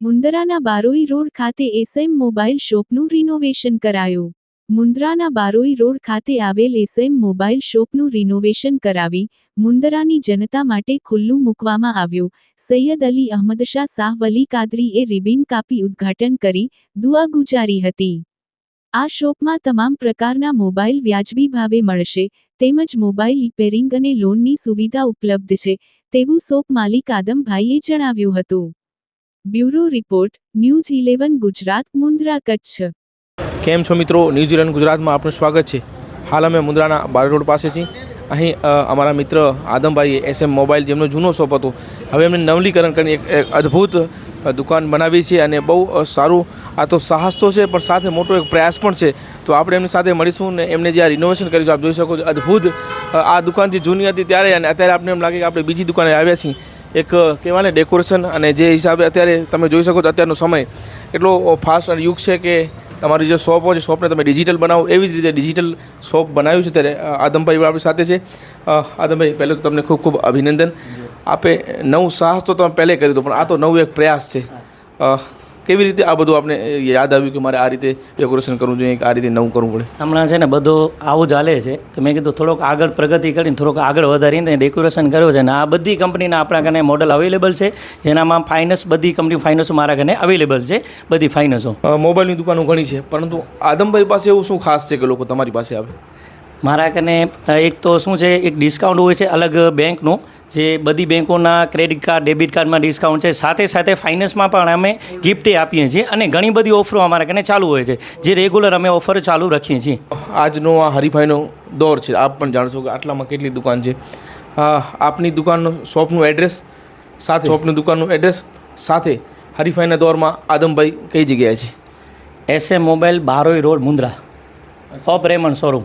મુન્દ્રાના Baroi road ખાતે SM mobile શોપનું renovation કરાયું. મુન્દ્રાના બારોઈ રોડ ખાતે આવેલ એસએમ મોબાઈલ શોપનું રિનોવેશન કરાવી મુન્દ્રાની જનતા માટે ખુલ્લું મૂકવામાં આવ્યું. સૈયદ અલી અહમદ શાહ શાહ વલી કાદરીએ રિબિન કાપી ઉદ્ઘાટન કરી, દુઆ ગુજારી હતી. આ શોપમાં તમામ પ્રકારના મોબાઈલ વ્યાજબી ભાવે મળશે, તેમજ મોબાઈલ રિપેરિંગ અને લોનની સુવિધા ઉપલબ્ધ છે, તેવું શોપ માલિક આદમભાઈએ જણાવ્યું હતું. Bureau report, news eleven Gujarat, Mundra, Kutch. કેમ છો મિત્રો? ન્યૂઝીલેન્ડ ગુજરાતમાં આપનું સ્વાગત છે. હાલ અમે મુન્દ્રાના બાર રોડ પાસે છીએ. અહીં અમારા મિત્ર આદમભાઈએ એસએમ મોબાઈલ જેમનો જૂનો શોપ હતો, હવે એમને નવલીકરણ કરીને એક અદ્ભુત દુકાન બનાવી છે અને બહુ સારું, આ તો સાહસ તો છે, પણ સાથે મોટો એક પ્રયાસ પણ છે. તો આપણે એમની સાથે મળીશું ને એમને જે આ રિનોવેશન કર્યું છે, આપ જોઈ શકો છો. અદ્ભુત આ દુકાન જે જૂની હતી ત્યારે અને અત્યારે આપણે એમ લાગે કે આપણે બીજી દુકાને આવ્યા છીએ. એક કહેવાય ને ડેકોરેશન અને જે હિસાબે અત્યારે તમે જોઈ શકો છો અત્યારનો સમય. એટલો ફાસ્ટ યુગ છે કે તમારી જે શોપ હોય છે શોપને તમે ડિજિટલ બનાવો. એવી જ રીતે ડિજિટલ શોપ બનાવ્યું છે ત્યારે આદમભાઈ આપણી સાથે છે. આદમભાઈ, પહેલાં તો તમને ખૂબ ખૂબ અભિનંદન. આપે નવું સાહસ તો તમે પહેલે કર્યું હતું પણ આ તો નવું એક પ્રયાસ છે. કેવી રીતે આ બધું આપણે યાદ આવ્યું કે મારે આ રીતે ડેકોરેશન કરવું જોઈએ કે આ રીતે નવું કરવું પડે? હમણાં છે ને બધું આવું ચાલે છે તો મેં કીધું થોડોક આગળ પ્રગતિ કરીને થોડોક આગળ વધારીને ડેકોરેશન કર્યો છે. અને આ બધી કંપનીના આપણા કને મોડલ અવેલેબલ છે જેનામાં ફાઇનાન્સ બધી કંપની ફાઇનાન્સો મારા કને અવેલેબલ છે બધી ફાઇનાન્સો મોબાઈલની દુકાનો ઘણી છે પરંતુ આદમભાઈ પાસે એવું શું ખાસ છે કે લોકો તમારી પાસે આવે? મારા કને એક તો શું છે એક ડિસ્કાઉન્ટ હોય છે અલગ બેંકનું જે બધી બેંકોના ક્રેડિટ કાર્ડ ડેબિટ કાર્ડમાં ડિસ્કાઉન્ટ છે. સાથે સાથે ફાઇનાન્સમાં પણ અમે ગિફ્ટે આપીએ છીએ અને ઘણી બધી ઓફરો અમારા કને ચાલુ હોય છે. જે રેગ્યુલર અમે ઓફર ચાલુ રાખીએ છીએ. આજનો આ હરીફાઈનો દોર છે. આપ પણ જાણશો કે આટલામાં કેટલી દુકાન છે. આપની દુકાનનું શોપનું એડ્રેસ સાથે શોપની દુકાનનું એડ્રેસ સાથે હરીફાઈના દોરમાં આદમભાઈ કઈ જગ્યાએ છે? SM mobile Baroi road Mundra of Raymond showroom